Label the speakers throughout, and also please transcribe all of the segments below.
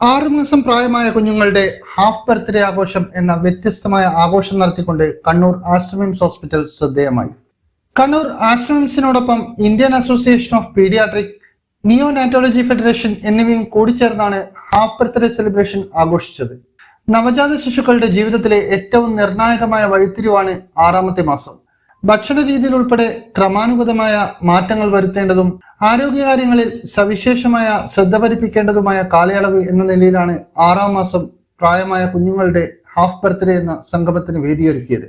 Speaker 1: ആറുമാസം പ്രായമായ കുഞ്ഞുങ്ങളുടെ ഹാഫ് ബർത്ത്ഡേ ആഘോഷം എന്ന വ്യത്യസ്തമായ ആഘോഷം നടത്തിക്കൊണ്ട് കണ്ണൂർ ആശ്രമിംസ് ഹോസ്പിറ്റൽ ശ്രദ്ധേയമായി. Kannur ആശ്രമിംസിനോടൊപ്പം Indian association of paediatric neonatology federation എന്നിവയും കൂടിച്ചേർന്നാണ് ഹാഫ് ബർത്ത്ഡേ സെലിബ്രേഷൻ ആഘോഷിച്ചത്. നവജാത ശിശുക്കളുടെ ജീവിതത്തിലെ ഏറ്റവും നിർണായകമായ വഴിത്തിരിവാണ് ആറാമത്തെ മാസം. ഭക്ഷണ രീതിയിൽ ഉൾപ്പെടെ ക്രമാനുഗതമായ മാറ്റങ്ങൾ വരുത്തേണ്ടതും ആരോഗ്യകാര്യങ്ങളിൽ സവിശേഷമായ ശ്രദ്ധ പതിപ്പിക്കേണ്ടതുമായ കാലയളവ് എന്ന നിലയിലാണ് ആറാം മാസം പ്രായമായ കുഞ്ഞുങ്ങളുടെ ഹാഫ് ബർത്ത്ഡേ എന്ന സംഗമത്തിന് വേദിയൊരുക്കിയത്.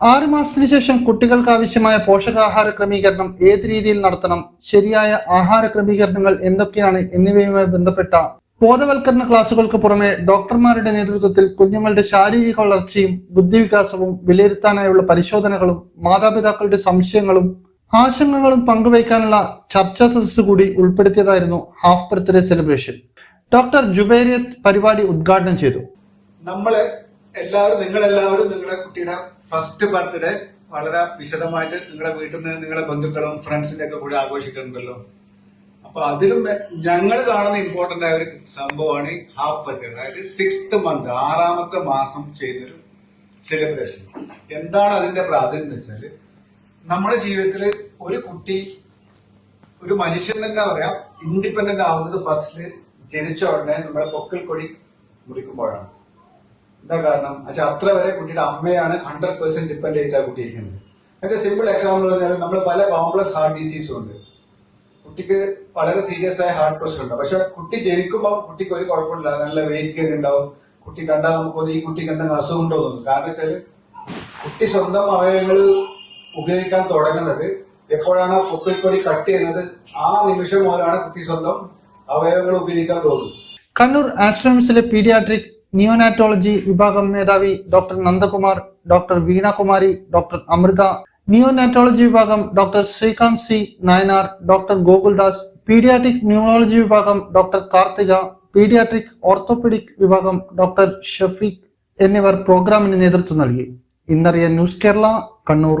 Speaker 1: ആറ് മാസത്തിന് ശേഷം കുട്ടികൾക്ക് ആവശ്യമായ പോഷകാഹാര ക്രമീകരണം ഏത് രീതിയിൽ നടത്തണം ശരിയായ ആഹാര ക്രമീകരണങ്ങൾ എന്തൊക്കെയാണ് എന്നിവയുമായി ബന്ധപ്പെട്ട ബോധവൽക്കരണ ക്ലാസുകൾക്ക് പുറമെ ഡോക്ടർമാരുടെ നേതൃത്വത്തിൽ കുഞ്ഞുങ്ങളുടെ ശാരീരിക വളർച്ചയും ബുദ്ധിവികാസവും വിലയിരുത്താനായുള്ള പരിശോധനകളും മാതാപിതാക്കളുടെ സംശയങ്ങളും ആശങ്കകളും പങ്കുവയ്ക്കാനുള്ള ചർച്ചാ സദസ് കൂടി ഉൾപ്പെടുത്തിയതായിരുന്നു half birthday celebration. Doctor Jubairiyath പരിപാടി ഉദ്ഘാടനം ചെയ്തു.
Speaker 2: നമ്മൾ എല്ലാവരും നിങ്ങൾ എല്ലാവരും നിങ്ങളുടെ കുട്ടിയുടെ ഫസ്റ്റ് ബർത്ത്ഡേ വളരെ വിശദമായിട്ട് നിങ്ങളുടെ വീട്ടിൽ നിന്ന് നിങ്ങളുടെ ബന്ധുക്കളും ഫ്രണ്ട്സിന്റെ ഒക്കെ കൂടെ ആഘോഷിക്കുന്നുണ്ടല്ലോ. അപ്പൊ അതിലും ഞങ്ങൾ കാണുന്ന ഇമ്പോർട്ടന്റ് ആയ ഒരു സംഭവമാണ് ഈ ഹാഫ് ബർത്ത്ഡേ അതായത് സിക്സ്ത് മന്ത് ആറാമത്തെ മാസം ചെയ്യുന്നൊരു സെലിബ്രേഷൻ എന്താണ് അതിന്റെ പ്രാധാന്യം എന്ന് വെച്ചാൽ നമ്മുടെ ജീവിതത്തിൽ ഒരു കുട്ടി ഒരു മനുഷ്യൻ തന്നെ പറയാം ഇൻഡിപെൻഡന്റ് ആവുന്നത് ഫസ്റ്റ് ജനിച്ച ഉടനെ നമ്മുടെ പൊക്കൽ കൊടി മുറിക്കുമ്പോഴാണ്. എന്താ കാരണം? വെച്ചാൽ അത്ര വരെ കുട്ടിയുടെ അമ്മയാണ് ഹൺഡ്രഡ് പെർസെന്റ് ഡിപ്പെൻഡ് ആയിട്ടാണ് കുട്ടി ഇരിക്കുന്നത്. അതിന്റെ സിമ്പിൾ എക്സാമ്പിൾ പറഞ്ഞാൽ നമ്മൾ പല കോംപ്ലക്സ് ഹാർട്ട് ഡിസീസും ഉണ്ട്. കുട്ടിക്ക് വളരെ സീരിയസ് ആയ ഹാർട്ട് പ്രശ്നം ഉണ്ടാവും പക്ഷെ കുട്ടി ജനിക്കുമ്പോൾ കുട്ടിക്ക് ഒരു കുഴപ്പമില്ല. നല്ല വെയിറ്റ് ഗെയിൻ ഉണ്ടാവും. കുട്ടി കണ്ടാൽ നമുക്ക് ഈ കുട്ടിക്ക് എന്തെങ്കിലും അസുഖം ഉണ്ടോ തോന്നും. കാരണം വെച്ചാൽ കുട്ടി സ്വന്തം അവയവങ്ങൾ ഉപയോഗിക്കാൻ തുടങ്ങുന്നത് എപ്പോഴാണ് ആ പൊക്കിൾക്കൊടി കട്ട് ചെയ്യുന്നത്? ആ നിമിഷം മുതലാണ് കുട്ടി സ്വന്തം അവയവങ്ങൾ ഉപയോഗിക്കാൻ തോന്നുന്നത്.
Speaker 1: കണ്ണൂർ ആശ്രമിസിലെ പീഡിയാട്രിക് നിയോനാറ്റോളജി വിഭാഗം മേധാവി doctor Nandakumar doctor Veenakumari doctor Amrita neonatology വിഭാഗം doctor Srikanth C Nayanar doctor Gokuldas paediatric neurology വിഭാഗം ഡോക്ടർ കാർത്തിക പീഡിയാട്രിക് ഓർത്തോപെഡിക് വിഭാഗം ഡോക്ടർ ഷഫീഖ് എന്നിവർ പ്രോഗ്രാമിന് നേതൃത്വം നൽകി. ഇന്നറിയ ന്യൂസ് കേരള കണ്ണൂർ.